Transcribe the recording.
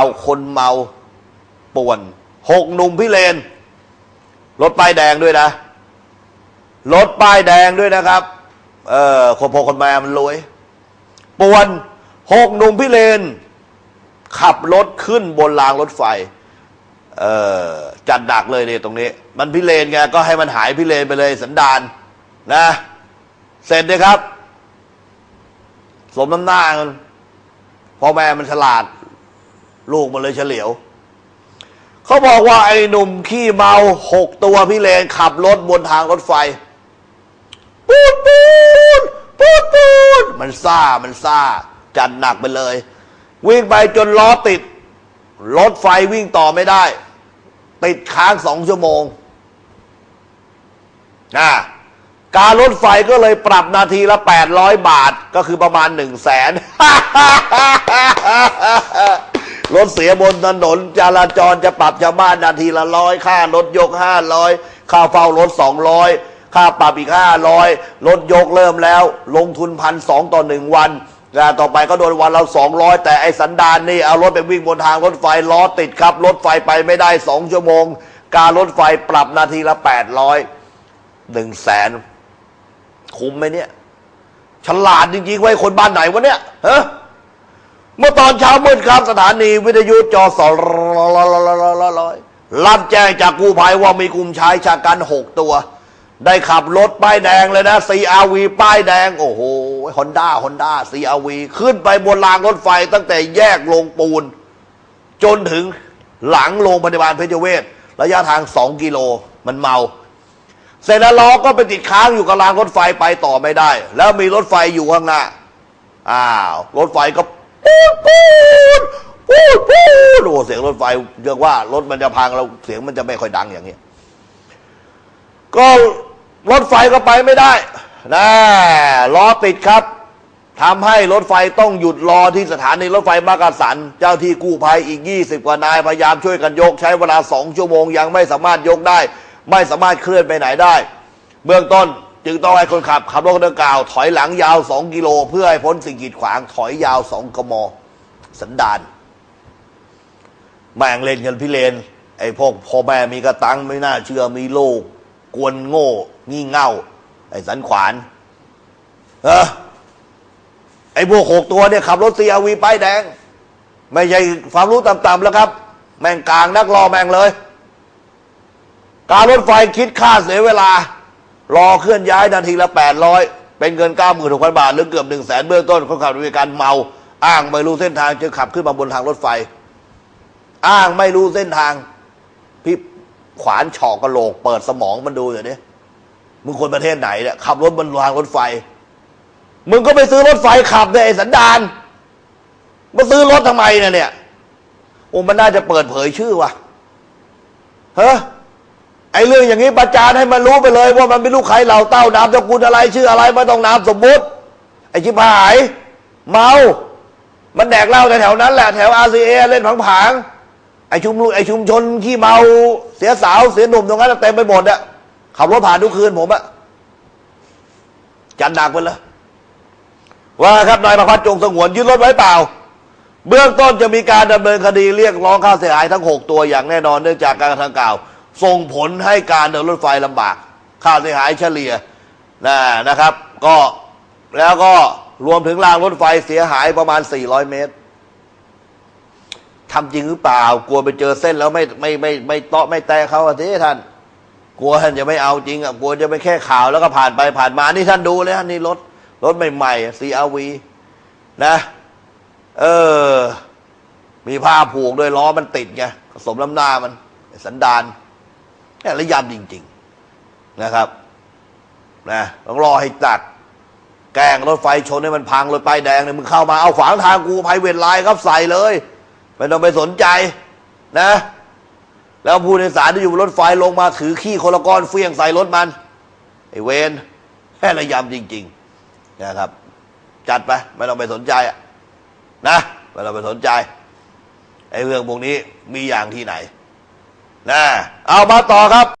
เอาคนเมาป่วนหกหนุ่มพิเรนรถป้ายแดงด้วยนะรถป้ายแดงด้วยนะครับ เออคนพอคนมามันรวยป่วนหกหนุ่มพิเรนขับรถขึ้นบนรางรถไฟ เออจัดดักเลยเนี่ยตรงนี้ มันพิเรนไงก็ให้มันหายพิเรนไปเลยสันดานนะ เสร็จเลยครับ สมน้ำหน้ามันพ่อแม่มันฉลาด ลูกมันเลยเฉลียว เขาบอกว่าไอ้หนุ่มขี้เมาหกตัวพี่เลนขับรถบนทางรถไฟ ปูดปูดปูดปูดมันซ่ามันซ่า จัดหนักไปเลย วิ่งไปจนล้อติด รถไฟวิ่งต่อไม่ได้ ติดค้างสองชั่วโมงนะการรถไฟก็เลยปรับนาทีละ 800 บาทก็คือประมาณ1 0 0 0 0แสน รถเสียบนถนนจราจรจะปรับชาวบ้านนาทีละร้อยค่ารถยก500ค่าเฝ้ารถ200ค่าปรับอีก500รถยกเริ่มแล้ว ลงทุนพันสองต่อหนึ่งวันนะต่อไปก็โดนวันละ200แต่ไอ้สันดานนี่เอารถไปวิ่งบนทางรถไฟล้อติดครับ รถไฟไปไม่ได้2ชั่วโมง การรถไฟปรับนาทีละ800 1แสนคุ้มไหมเนี่ย ฉลาดจริงๆไว้คนบ้านไหนวะเนี่ยฮะ เมื่อตอนเช้ามืดครับสถานีวิทยุจอสอรับแจ้งจากกู้ภัยว่ามีกลุ่มชายชะกันหกตัว ได้ขับรถป้ายแดงเลยนะ CRV ป้ายแดง โอ้โหฮอนด้าฮอนด้า CRV ขึ้นไปบนรางรถไฟตั้งแต่แยกลงปูน จนถึงหลังโรงพยาบาลเพชรเวชระยะทางสองกิโลมันเมา เสร็จแล้วล้อก็ไปติดค้างอยู่กับรางรถไฟไปต่อไม่ได้ แล้วมีรถไฟอยู่ข้างหน้าอ้าวรถไฟก็ปูดปูดปูดปูดโอ้ เสียงรถไฟเรียกว่ารถมันจะพังแล้วเสียงมันจะไม่ค่อยดังอย่างนี้ก็รถไฟก็ไปไม่ได้นะล้อติดครับทำให้รถไฟต้องหยุดรอที่สถานีรถไฟมักกะสัน เจ้าที่กู้ภัยอีก 20 กว่านายพยายามช่วยกันยก ใช้เวลา 2 ชั่วโมงยังไม่สามารถยกได้ ไม่สามารถเคลื่อนไปไหนได้ เบื้องต้นจึงต้องให้คนขับขับรถดังกล่าว ถอยหลังยาว 2 กิโล เพื่อให้พ้นสิ่งกีดขวางถอยยาว 2กม สันดาน แม่งเล่นกันพิเรนไอ้พวกพ่อแม่มีกระตังไม่น่าเชื่อมีโลก กวนโง่ งี่เง่า ไอ้สันขวานเออไอ้พวกหกตัวเนี่ยขับรถซีอาวีป้ายแดง ไม่ใช่ความรู้ต่ำๆแล้วครับ แม่งกลางนักรอแม่งเลย การรถไฟคิดค่าเสียเวลา รอเคลื่อนย้ายนาทีละ800เป็นเงิน96,000บาท หรือเกือบ1 0 0 0 0แสนเบื้องต้นคนขับมีการเมา อ้างไม่รู้เส้นทางจึงขับขึ้นมาบนทางรถไฟ อ้างไม่รู้เส้นทาง พี่ขวานฉอกกระโหลก เปิดสมองมันดูเดี๋ยวนี้มึงคนประเทศไหนเนี่ยขับรถบนทางรถไฟ มึงก็ไปซื้อรถไฟขับเนี่ยไอ้สันดานมาซื้อรถทำไมเนี่ยเนี่ยโอ้มันน่าจะเปิดเผยชื่อว่ะเฮ้ไอ้เรื่องอย่างนี้ประจานให้มันรู้ไปเลย ว่ามันเป็นลูกใครเหล่าเต้านามสกุลอะไรชื่ออะไรไม่ต้องนามสมมุติ ไอ้ชิบหาย เมา มันแดกเหล้าแถวๆนั้นแหละแถวอาซีเอเล่นผังๆ ไอชุมไอชุมชนขี้เมาเสียสาวเสียหนุ่มตรงนั้นเต็มไปหมดอะขับรถผ่านทุกคืนผมอะจันดักไปเลยว่าครับนายประพัฒน์จงสงวนยึดรถไว้เปล่า เบื้องต้นจะมีการดำเนินคดีเรียกร้องค่าเสียหายทั้ง 6 ตัวอย่างแน่นอนเนื่องจากการกระทำกล่าว ส่งผลให้การเดินรถไฟลำบาก ค่าเสียหายเฉลี่ยนะนะครับ ก็แล้วก็รวมถึงรางรถไฟเสียหายประมาณ 400 เมตร ทำจริงหรือเปล่า กลัวไปเจอเส้นแล้วไม่ไม่ไม่ไม่เตาะไม่แตะเขาอะทีท่าน กลัวท่านจะไม่เอาจริงอะกลัวจะไปแค่ข่าวแล้วก็ผ่านไปผ่านมานี่ท่านดูเลยฮะนี่รถรถใหม่ๆ CRV นะ เออ มีผ้าผูกด้วยล้อมันติดไงสมลำหน้ามันสันดานนี่ระยำจริง ๆนะครับนะต้องรอให้ตัดแกงรถไฟชนให้มันพังรถป้ายแดงเนี่ยมึงเข้ามาเอาขวางทางกูภัยเวทไลน์ครับใส่เลย ไม่ต้องไปสนใจนะ แล้วผู้โดยสารที่อยู่บนรถไฟลงมาถือขี้คนละก้อนเฟี้ยงใส่รถมัน ไอ้เวนแค่ระยำจริงๆนะครับ จัดไป ไม่ต้องไปสนใจนะไม่ต้องไปสนใจไอ้เรื่องพวกนี้มีอย่างที่ไหนนะเอามาต่อครับ